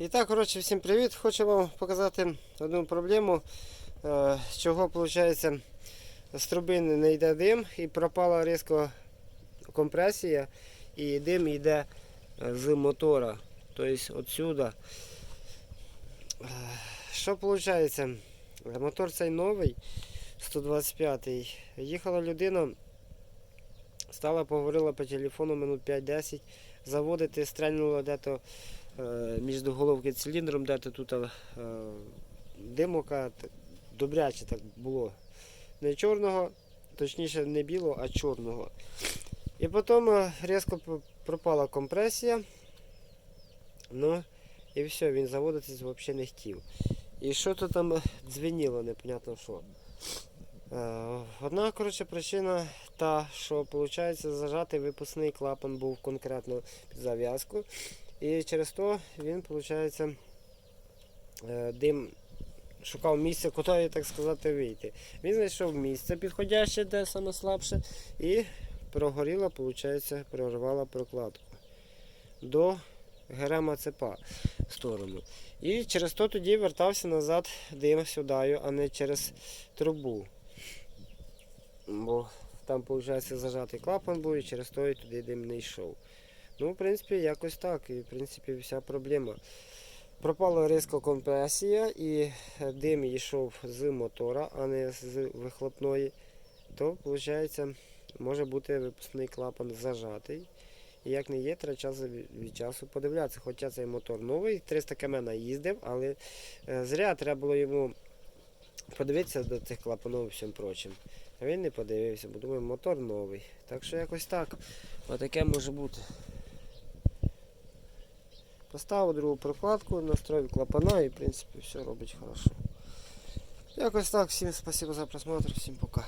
І так, коротше, всім привіт. Хочу вам показати одну проблему, е, чого виходить з труби не йде дим і пропала різко компресія і дим йде е, з мотора. Тобто отсюди. Е, Що виходить? Мотор цей новий, 125-й. Їхала людина, стала, поговорила по телефону минут 5-10, заводити, стрельнула де-то е, між головки циліндром, де-то тут е, димока, добряче так було. Не чорного, точніше не білого, а чорного. І потім е, різко пропала компресія. Ну, і все, він заводитись взагалі не хотів. І що то там дзвеніло, непонятно що. Одна коротше, причина та, що виходить, зажатий випускний клапан був конкретно під зав'язку. І через то він, виходить, е, дим шукав місце, куди, так сказати, вийти. Він знайшов місце підходяще, де саме слабше, і прогоріла, виходить, прорвала прокладку до герема цепа в сторону. І через то тоді вертався назад дим сюди, а не через трубу. Бо там, виходить, зажатий клапан був і через то і туди дим не йшов. Ну, в принципі, якось так. І в принципі вся проблема. Пропала різко компресія і е, дим йшов з мотора, а не з вихлопної. То, виходить, може бути випускний клапан зажатий. І як не є, треба час від часу подивлятися. Хоча цей мотор новий, 300 км наїздив, але е, зря треба було йому подивитися до цих клапанів і всім прочим. А він не подивився, бо думаю, мотор новий. Так що якось так. Отаке може бути. Поставив другу прокладку, настроїв клапана і в принципі все робить хорошо. Якось так. Всім спасибо за просмотр, всім пока.